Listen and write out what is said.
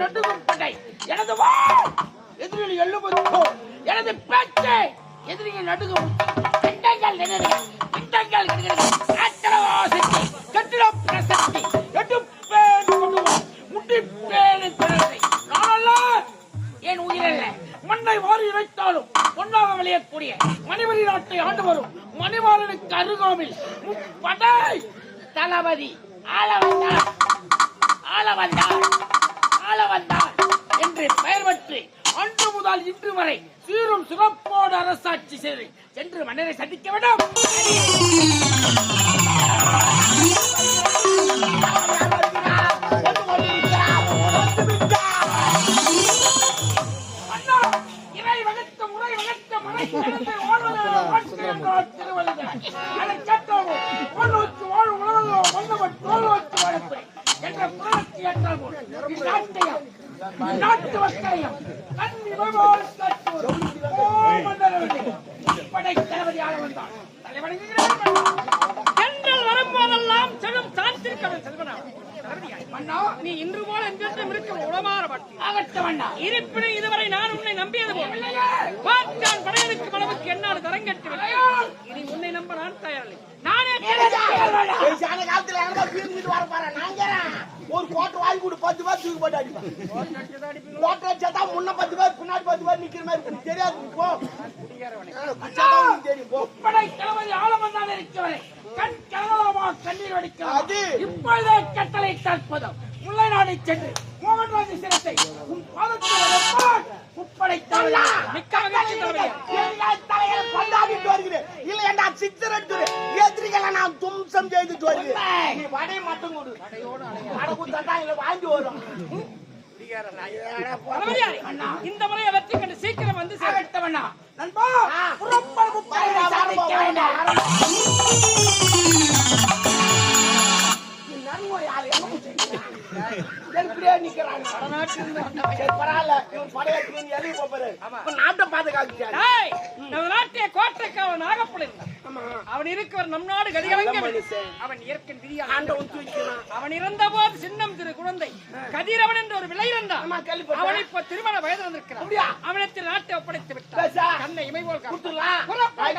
நடுவும் எனது வா! எதிரில் எழுபதோ என் உயிரல்ல. மண்ணை வாரி இறைத்தாலும் பொன்னாக விளையக்கூடிய மணிமணி நாட்டை ஆண்டு வரும் மணிமாறனுக்கு அருகாமில் படை தளபதி ஆளவன் முதல் இன்று வரை சீரும் சிறப்போடு அரசாட்சி செய்து சென்று மன்னரை சந்திக்க வேண்டும். அண்ணா, இந்நாட்டு மக்களையும் கண்ணி மகோல் காட்டுவோம். ஓ மன்னரவனே, படை தளபதியாக வந்தான். வரும்போதெல்லாம் செல்லும் சாத்திருக்கவன் செல்வனா நீ இன்று போல என்றென்றும் இருக்க உளமாற மாட்டேன் ஆகட்டும் அண்ணா. இருப்பினும் இதுவரை நான் உன்னை நம்பியது போல. பார்த்தான் படையெடுக்கும் அளவுக்கு என்னால் தரங்கட்டு இனி உன்னை நம்ப நான் தயாரில்லை. நானே காலத்துல ஒரு கோட்டை வாங்கி கொடு பத்து போட்டு அடிப்பேன் முன்ன பத்து பேர் பின்னாடி பத்து பேர் நிக்கிற மாதிரி இருக்கு. தெரியாது போ தெரியும் தளபதி இருக்கிறவரை கண் கலவரமா கண்ணீர் வடிக்கலாம் இப்பொழுதே கட்டளை தற்பதும் முல்லை நாடு சென்று மோகன்ராஜ் சிரத்தை உன் பாதத்தில் முப்படை தளபதி மிக்க மகிழ்ச்சி தளபதியாய். எங்கள் தலைகளை வருகிறேன் என்ன நான் தும்சம் செய்துட்டு வருகிறேன் நீ வடை மட்டும் கொடு. வடை கொடுத்தா இல்ல வாங்கி வரும். இந்த முறையை வெற்றி கண்டு சீக்கிரம் வந்து சேரு. ஆகட்டவண்ணா நண்பா சாதிக்க வேண்டாம் போப்பாரு இப்ப நாட்டை பாதுகாக்கிறாரு நமது நாட்டிய கோட்டைக்காவன் நாகப்பழன் அவன் இருக்கவர் நம் நாடு கதிகலங்க. அவன் இயற்கை விதியாக அவன் இருந்தபோது சின்னம் திரு குழந்தை. கதிரவன் என்று ஒரு விலை இருந்தான். அவன் இப்ப திருமண வயது வந்திருக்கிறான். அப்படியா? அவனிடத்தில் நாட்டை ஒப்படைத்து. விட்டான். கண்ணை இமை போல்.